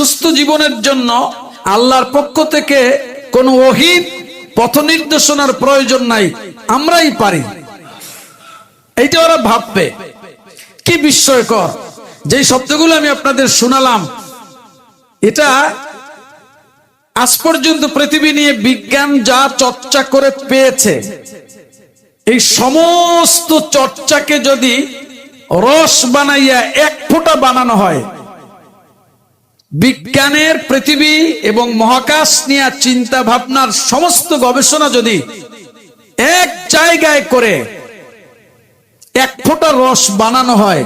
সুস্থ জীবনের জন্য আল্লাহর পক্ষ থেকে কোনো ওহিদ, পথ নির্দেশনার প্রয়োজন নাই, আমরাই পারি। এইটা ওরা ভাববে। কি বিস্ময়কর। যে শব্দগুলো আমি আপনাদের শোনালাম, এটা আজ পর্যন্ত পৃথিবী নিয়ে বিজ্ঞান যা চর্চা করে পেয়েছে, এই সমস্ত চর্চাকে যদি রস বানাইয়া এক ফোঁটা বানানো হয় বিজ্ঞানের পৃথিবী এবং মহাকাশ নিয়ে চিন্তা ভাবনার সমস্ত গবেষণা যদি এক জায়গায় করে এক ফোঁটা রস বানানো হয়,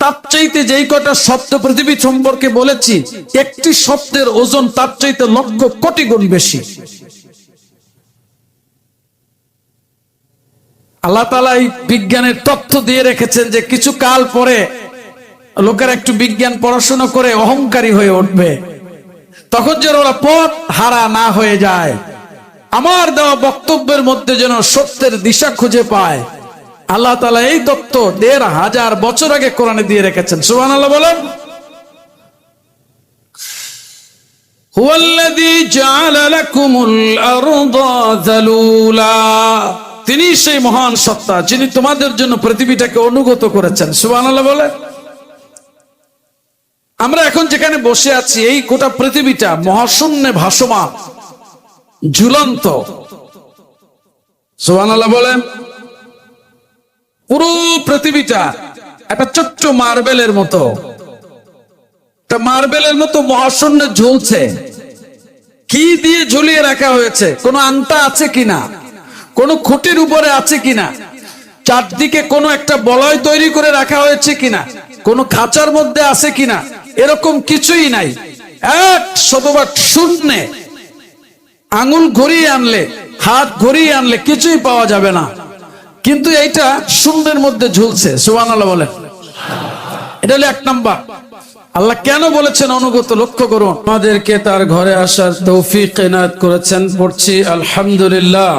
তার চাইতে যেই কটা শব্দ পৃথিবী সম্পর্কে বলেছি, একটি শব্দের ওজন তার চাইতে লক্ষ কোটি গুণ বেশি। আল্লাহ বিজ্ঞানের তথ্য দিয়ে রেখেছেন যে কিছু কাল পরে লোকেরা একটু বিজ্ঞান পড়াশোনা করে অহংকারী হয়ে উঠবে তখন যেন ওরা পথ হারা না হয়ে যায় আমার দেওয়া বক্তব্যের মধ্যে যেন সত্যের দিশা খুঁজে পায় আল্লাহ তালা এই তত্ত্ব দেড় হাজার বছর আগে কোরআনে দিয়ে রেখেছেন সুবান আল্লাহ বলেন هو الذي جعل لكم الأرض ذلولا তিনি সেই মহান সত্তা যিনি তোমাদের জন্য পৃথিবীটাকে অনুগত করেছেন সুবান আল্লাহ বলে আমরা এখন যেখানে বসে আছি, এই গোটা পৃথিবীটা মহাশূন্যে ভাসমান, ঝুলন্ত। সুবান আল্লাহ বলেন, পুরো পৃথিবীটা একটা ছোট্ট মার্বেলের মতো। মার্বেলের মতো মহাশূন্যে ঝুলছে। কি দিয়ে ঝুলিয়ে রাখা হয়েছে? কোনো আন্তা আছে কিনা? কোনো খুঁটির উপরে আছে কিনা? চারদিকে কোনো একটা বলয় তৈরি করে রাখা হয়েছে কিনা? কোনো খাঁচার মধ্যে আছে কিনা? এরকম কিছুই নাই। এক শতভাগ শূন্য আঙুল ঘুরিয়ে আনলে, হাত ঘুরিয়ে আনলে কিছুই পাওয়া যাবে না। কিন্তু এইটা শূন্যের মধ্যে ঝুলছে সুবান আল্লাহ বলেন। এটা হলো এক নাম্বার। আল্লাহ কেন বলেছেন অনুগত লক্ষ্য করুন। আমাদেরকে তার ঘরে আসার তৌফিক এনায়ত করেছেন, পড়ছি আলহামদুলিল্লাহ।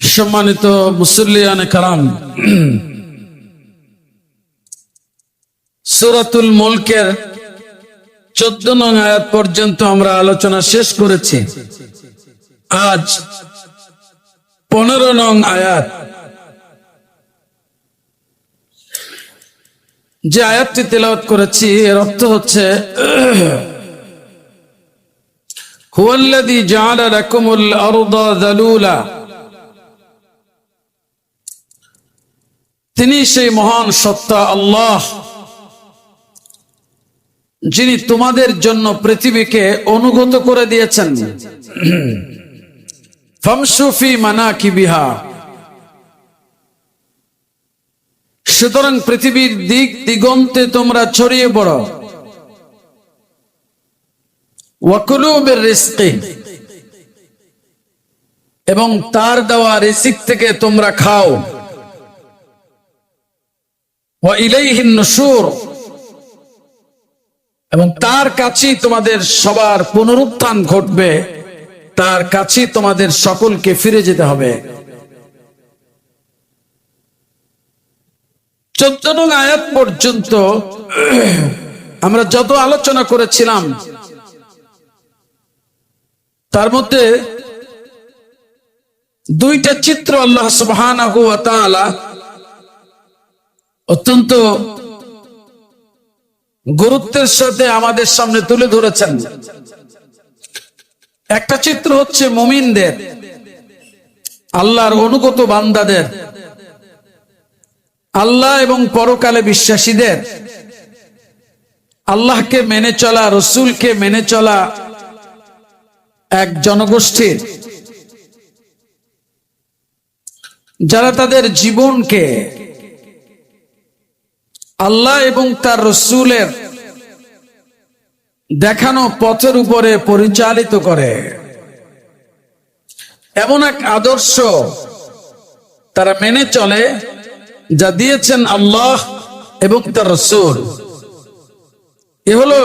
সম্মানিত মুসল্লিয়ানে কারাম সুরাতুল মুলকের চোদ্দ নং আয়াত পর্যন্ত আমরা আলোচনা শেষ করেছি। আজ পনেরো নং আয়াত। যে আয়াতটি তেলাওয়াত করেছি, এর অর্থ হচ্ছে তিনি সেই মহান সত্তা, আল্লাহ যিনি তোমাদের জন্য পৃথিবীকে অনুগত করে দিয়েছেন। ফামসুফি মানা কি সুতরাং পৃথিবীর দিক দিগন্তে তোমরা ছড়িয়ে পড়ো। ওয়াকুলুবের রিস্কি এবং তার দেওয়া রিসিক থেকে তোমরা খাও। ইলাইহিন নুশুর এবং তার কাছেই তোমাদের সবার পুনরুত্থান ঘটবে। তার কাছেই তোমাদের সকলকে ফিরে যেতে হবে। চোদ্দ নং আয়াত পর্যন্ত আমরা যত আলোচনা করেছিলাম, তার মধ্যে দুইটা চিত্র আল্লাহ তাআলা অত্যন্ত গুরুত্বের সাথে আমাদের সামনে তুলে ধরেছেন। একটা চিত্র হচ্ছে মুমিনদের, আল্লাহর অনুগত বান্দাদের, আল্লাহ এবং পরকালে বিশ্বাসীদের। আল্লাহকে মেনে চলা, রসুলকে মেনে চলা এক জনগোষ্ঠীর। যারা তাদের জীবনকে আল্লাহ এবং তার রসুলের দেখানো পথের উপরে পরিচালিত করে। এমন এক আদর্শ তারা মেনে চলে, যা দিয়েছেন আল্লাহ এবং তার রসুল। এ হলো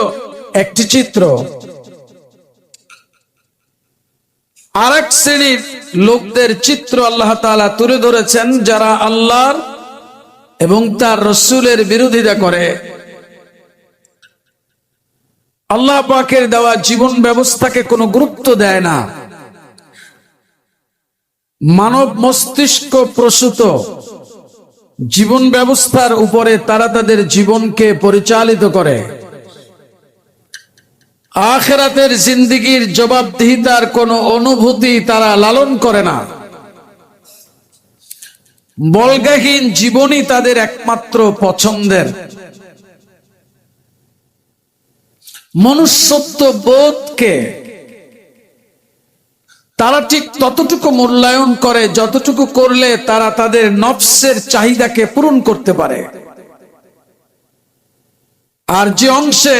একটি চিত্র। আর এক শ্রেণির লোকদের চিত্র আল্লাহ তাআলা তুলে ধরেছেন, যারা আল্লাহর এবং তার রসুলের বিরোধিতা করে। আল্লাহ পাকের দেওয়া জীবন ব্যবস্থাকে কোনো গুরুত্ব দেয় না। মানব মস্তিষ্ক প্রসূত। জীবন ব্যবস্থার উপরে তারা তাদের জীবনকে পরিচালিত করে। আখেরাতের জিন্দিগির জবাবদিহিতার কোনো অনুভূতি তারা লালন করে না। বলগাহীন জীবনই তাদের একমাত্র পছন্দের। মনুষ্যত্ব বোধকে তারা ঠিক ততটুকু মূল্যায়ন করে, যতটুকু করলে তারা তাদের নফসের চাহিদাকে পূরণ করতে পারে। আর যে অংশে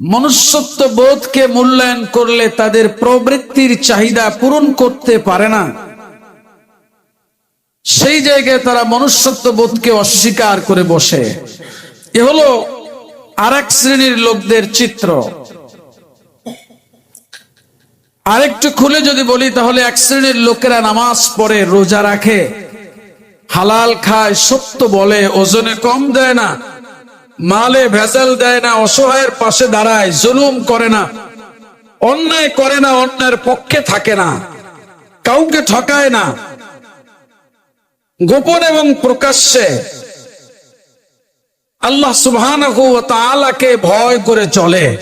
মনুষ্যত্ব বোধকে মূল্যায়ন করলে তাদের প্রবৃত্তির চাহিদা পূরণ করতে পারে না সেই জায়গায় তারা মনুষ্যত্ব বোধকে অস্বীকার করে বসে। এ হলো আর এক শ্রেণির লোকদের চিত্র। আরেকটু খুলে যদি বলি, তাহলে এক শ্রেণির লোকেরা নামাজ পড়ে, রোজা রাখে, হালাল খায়, সত্য বলে, ওজনে কম দেয় না, মালে ভেজাল দেয় না, অসহায়ের পাশে দাঁড়ায়, জুলুম করে না, অন্যায় করে না, অন্যের পক্ষে থাকে না, কাউকে ঠকায় না গোপন এবং প্রকাশ্যে আল্লাহ তাআলাকে ভয় করে চলে।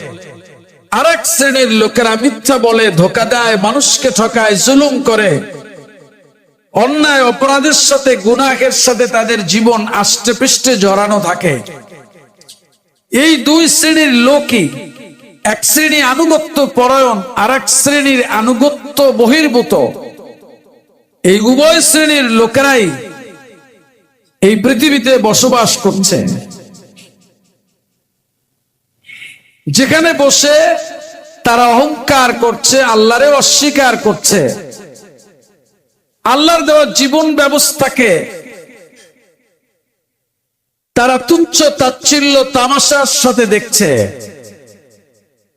আরেক শ্রেণির লোকেরা মিথ্যা বলে, ধোকা দেয়, মানুষকে ঠকায়, জুলুম করে। অন্যায় অপরাধের সাথে, গুনাহের সাথে তাদের জীবন আষ্টে পৃষ্ঠে জড়ানো থাকে। এই দুই শ্রেণির লোকই এক শ্রেণি আনুগত্য পরায়ণ আর এক শ্রেণির আনুগত্য বহির্ভূত। এই উভয় শ্রেণির লোকেরাই এই পৃথিবীতে বসবাস করছে। যেখানে বসে তারা অহংকার করছে আল্লাহরে অস্বীকার করছে। আল্লাহর দেওয়া জীবন ব্যবস্থাকে তারা তুচ্ছ, তাচ্ছিল্য, তামাশার সাথে দেখছে।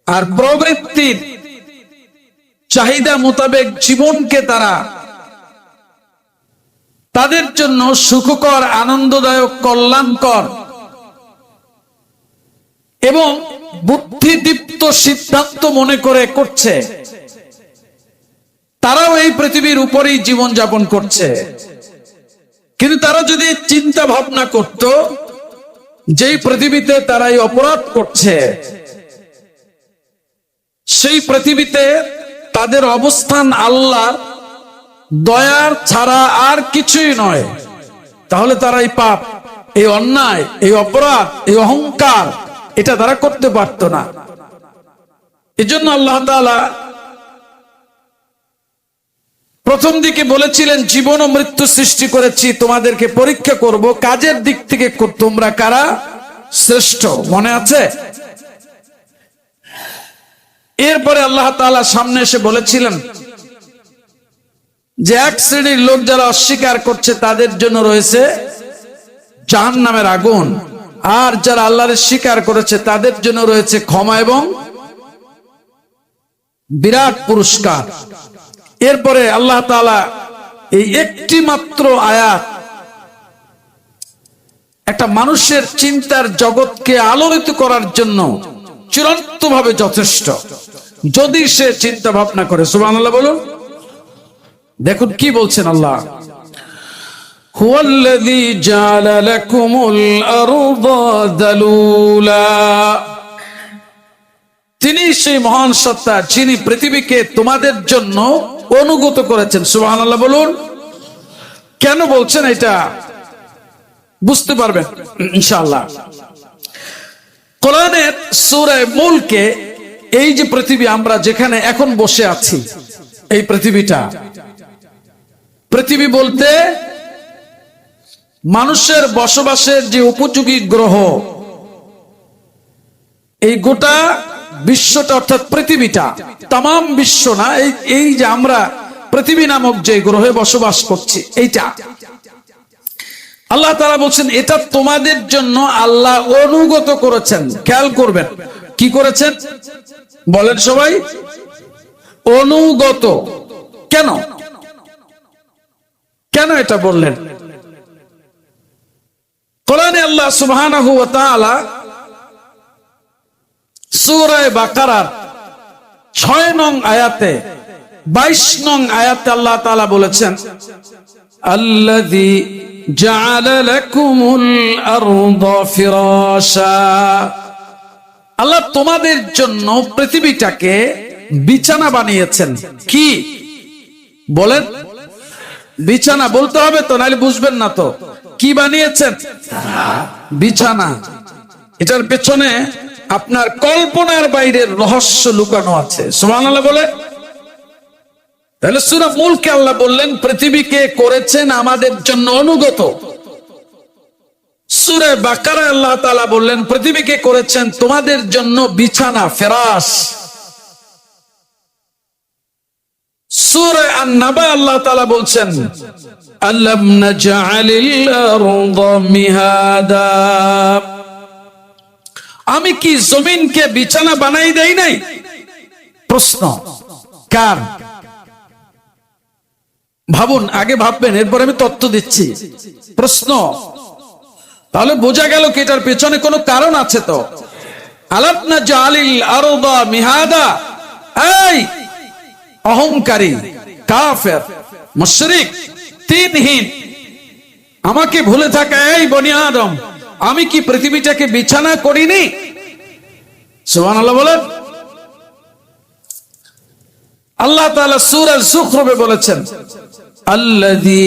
আর প্রবৃত্তির চাহিদা মোতাবেক জীবনকে তারা তাদের জন্য সুখকর, আনন্দদায়ক, কল্যাণকর এবং বুদ্ধিদীপ্ত সিদ্ধান্ত মনে করে করছে। তারাও এই পৃথিবীর উপরেই জীবন যাপন করছে। কিন্তু তারা যদি চিন্তা ভাবনা করত, যেই পৃথিবীতে তারাই অপরাধ করছে, সেই পৃথিবীতে তাদের অবস্থান আল্লাহ দয়ার ছাড়া আর কিছুই নয়। তাহলে তারা এই পাপ, এই অন্যায়, এই অপরাধ, এই অহংকার, এটা তারা করতে পারত না। এজন্য আল্লাহ প্রথম দিকে বলেছিলেন, জীবন ও মৃত্যু সৃষ্টি করেছি, তোমাদেরকে পরীক্ষা করব, কাজের দিক থেকে তোমরা কারা শ্রেষ্ঠ, মনে আছে? এরপরে আল্লাহ তাআলা সামনে এসে বলেছিলেন যে এক শ্রেণির লোক যারা অস্বীকার করছে, তাদের জন্য রয়েছে জাহান নামের আগুন। আর যারা আল্লাহরের স্বীকার করেছে, তাদের জন্য রয়েছে ক্ষমা এবং বিরাট পুরস্কার। এরপরে আল্লাহ তাআলা এই একটি মাত্র আয়াত, একটা মানুষের চিন্তার জগৎকে আলোড়িত করার জন্য চূড়ান্ত ভাবে যথেষ্ট। যদি সে চিন্তা ভাবনা করে, সুবহানাল্লাহ বলুন। দেখুন কি বলছেন আল্লাহ هو الذي جعل لكم الأرض ذلولا তিনি সেই মহান সত্তা যিনি পৃথিবীকে তোমাদের জন্য অনুগত করেছেন সুবহানাল্লাহ বলুন কেন বলছেন এটা বুঝতে পারবেন ইনশাআল্লাহ কোরআনের সূরা মুলকে এই যে পৃথিবী আমরা যেখানে এখন বসে আছি এই পৃথিবীটা পৃথিবী বলতে মানুষের বসবাসের যে উপযোগী গ্রহ, এই গোটা বিশ্বটা অর্থাৎ পৃথিবীটা তাম বিশ্ব না, এই এই যে আমরা পৃথিবী নামক যে গ্রহে বসবাস করছি, এইটা। আল্লাহ তারা বলছেন, এটা তোমাদের জন্য আল্লাহ অনুগত করেছেন। খেয়াল করবেন, কি করেছেন? বলেন সবাই, অনুগত। কেন? কেন এটা বললেন? কোরআনে আল্লাহ সুবহানাহু ওয়া তাআলা সূরা বাকারার 6 নং আয়াতে 22 নং আয়াতে আল্লাহ তাআলা বলেছেন, আল্লাযী জাআলা লাকুমুল আরদা ফিরাশা। আল্লাহ তোমাদের জন্য পৃথিবীটাকে বিছানা বানিয়েছেন। কি? বলেন। বিছানা বলতে হবে তো, নাহলে বুঝবেন না তো। কি বানিয়েছেন? বিছানা। এটার পেছনে আপনার কল্পনার বাইরের রহস্য লুকানো আছে। সুমান বলে। তাহলে সুরা মূলকে আল্লাহ বললেন পৃথিবীকে করেছেন আমাদের জন্য অনুগত? সুরে বাকারা আল্লাহ তালা বললেন পৃথিবীকে করেছেন তোমাদের জন্য বিছানা ফেরাস সুরে আল্লাহ তালা বলছেন আমি কি জমিনকে বিছানা বানাই দেই নাই? প্রশ্ন, কার? ভাবুন, আগে ভাববেন, এরপর আমি তত্ত্ব দিচ্ছি। প্রশ্ন, তাহলে বোঝা গেল কি এটার পেছনে কোনো কারণ আছে তো? আলাপনা জালিল আরদা মিহাদা? এই অহংকারী, কাফের, মুশরিক, তিনহীন। আমাকে ভুলে থাকা, এই বনি আদম, আমি কি পৃথিবীটাকে বিছানা করিনি? সুবহানাল্লাহ বলেন। আল্লাহ তাআলা সূরা যুখরুফে বলেছেন, আল্লাযী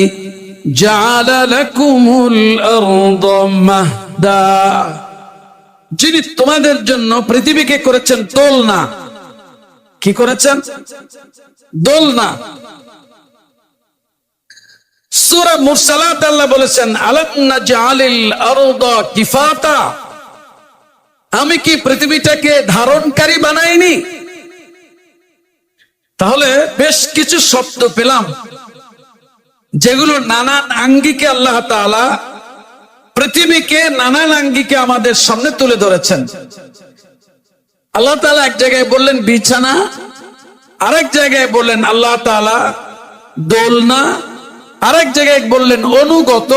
জাআলা লাকুমুল আরদা মাহদা। যিনি তোমাদের জন্য পৃথিবীকে করেছেন দোলনা কি করেছেন? দোলনা। সূরা মুরসালাত আল্লাহ বলেছেন, আলাম নাজআলিল আরদা কিফাতা? আমি কি পৃথিবীটাকে ধারণকারী বানাইনি? তাহলে বেশ কিছু শব্দ পেলাম, যেগুলো নানান আঙ্গিকে আল্লাহ তাআলা পৃথিবীকে নানান আঙ্গিকে আমাদের সামনে তুলে ধরেছেন। আল্লাহ তালা এক জায়গায় বললেন, বিছানা। আরেক জায়গায় বললেন, আল্লাহ তাআলা দোলনা। আরেক জায়গায় বললেন, অনুগত।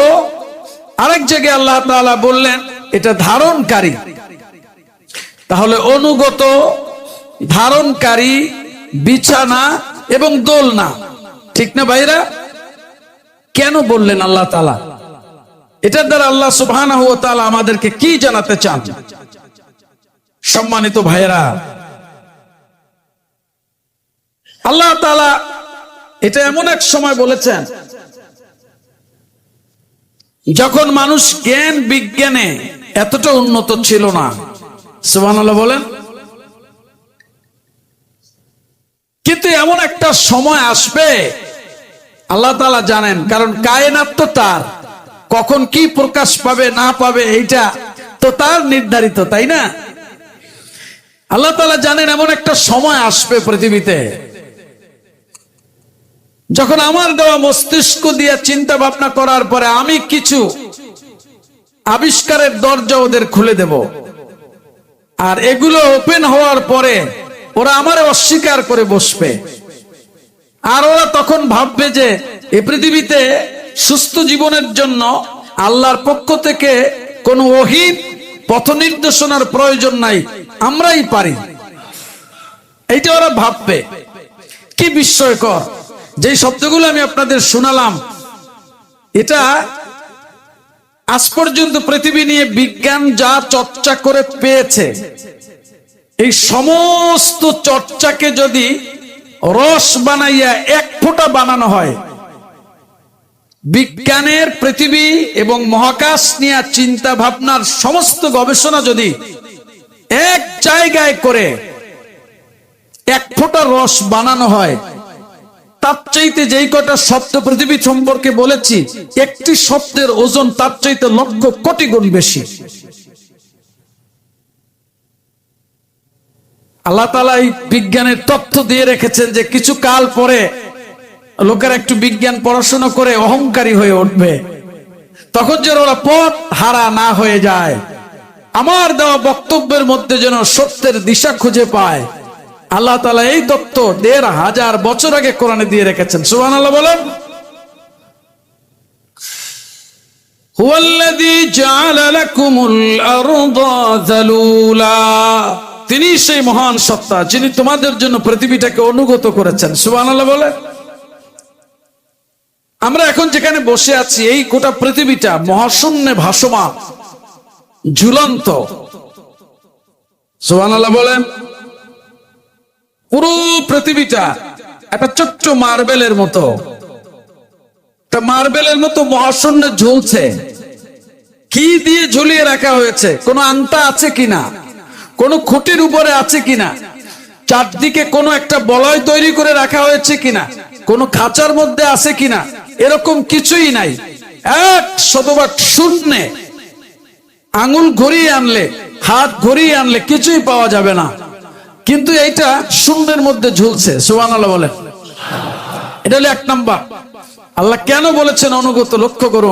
আরেক জায়গায় আল্লাহ তাআলা বললেন, এটা ধারণকারী। তাহলে অনুগত, ধারণকারী, বিছানা এবং দোলনা। ঠিক না ভাইরা? কেন বললেন আল্লাহ তালা এটার দ্বারা আল্লাহ ওয়া আমাদেরকে কি জানাতে চান? সম্মানিত ভাইরা আল্লাহ তাআলা এটা এমন এক সময় বলেছেন, যখন মানুষ জ্ঞান বিজ্ঞানে এতটা উন্নত ছিল না, সুবহানাল্লাহ বলেন, কিন্তু এমন একটা সময় আসবে, আল্লাহ তাআলা জানেন, কারণ কায়নাত তো তার, কখন কি প্রকাশ পাবে না পাবে এইটা তো তার নির্ধারিত, তাই না? আল্লাহ তাআলা জানেন এমন একটা সময় আসবে পৃথিবীতে যখন আমার দেওয়া মস্তিষ্ক দিয়ে চিন্তা ভাবনা করার পরে আমি কিছু আবিষ্কারের দরজা ওদের খুলে দেব। আর এগুলো ওপেন হওয়ার পরে ওরা আমার অস্বীকার করে বসবে। আর ওরা তখন ভাববে যে এই পৃথিবীতে সুস্থ জীবনের জন্য আল্লাহর পক্ষ থেকে কোন ওহিদ পথ নির্দেশনার প্রয়োজন নাই, আমরাই পারি। এইটা ওরা ভাববে। কি বিস্ময়কর। যে শব্দগুলো আমি আপনাদের শোনালাম, এটা আজ পর্যন্ত পৃথিবী নিয়ে বিজ্ঞান যা চর্চা করে পেয়েছে, এই সমস্ত চর্চাকে যদি রস বানাইয়া এক ফোঁটা বানানো হয় বিজ্ঞানের পৃথিবী এবং মহাকাশ নিয়ে চিন্তা ভাবনার সমস্ত গবেষণা যদি এক জায়গায় করে এক ফোঁটা রস বানানো হয়, তার চাইতে যেই কটা শব্দ পৃথিবী সম্পর্কে বলেছি, একটি শব্দের ওজন তার চাইতে লক্ষ কোটি গুণ বেশি। আল্লাহ তালা এই বিজ্ঞানের তথ্য দিয়ে রেখেছেন যে কিছু কাল পরে লোকেরা একটু বিজ্ঞান পড়াশোনা করে অহংকারী হয়ে উঠবে। তখন যেন ওরা পথ হারা না হয়ে যায়। আমার দেওয়া বক্তব্যের মধ্যে যেন সত্যের দিশা খুঁজে পায়। আল্লাহ তালা এই তত্ত্ব দেড় হাজার বছর আগে কোরআনে দিয়ে রেখেছেন। সুহান আল্লাহ বলেন তিনি সেই মহান সত্তা যিনি তোমাদের জন্য পৃথিবীটাকে অনুগত করেছেন। সুবহানাল্লাহ বলে আমরা এখন যেখানে বসে আছি, এই গোটা পৃথিবীটা মহাশূন্যে ভাসমান, ঝুলন্ত। সুবহানাল্লাহ বলেন, পুরো পৃথিবীটা একটা ছোট্ট মার্বেলের মতো। মার্বেলের মতো মহাশূন্যে ঝুলছে। কি দিয়ে ঝুলিয়ে রাখা হয়েছে? কোনো আন্তা আছে কিনা? কোনো খুঁটির উপরে আছে কিনা? চারদিকে কোনো একটা বলয় তৈরি করে রাখা হয়েছে কিনা? কোনো খাঁচার মধ্যে আছে কিনা? এরকম কিছুই নাই। এক শতভাগ শূন্যে আঙুল ঘুরিয়ে আনলে, হাত ঘুরিয়ে আনলে কিছুই পাওয়া যাবে না। কিন্তু এইটা শূন্যের মধ্যে ঝুলছে সুবান আল্লাহ বলেন। এটা হলো এক নাম্বার। আল্লাহ কেন বলেছেন অনুগত লক্ষ্য করুন।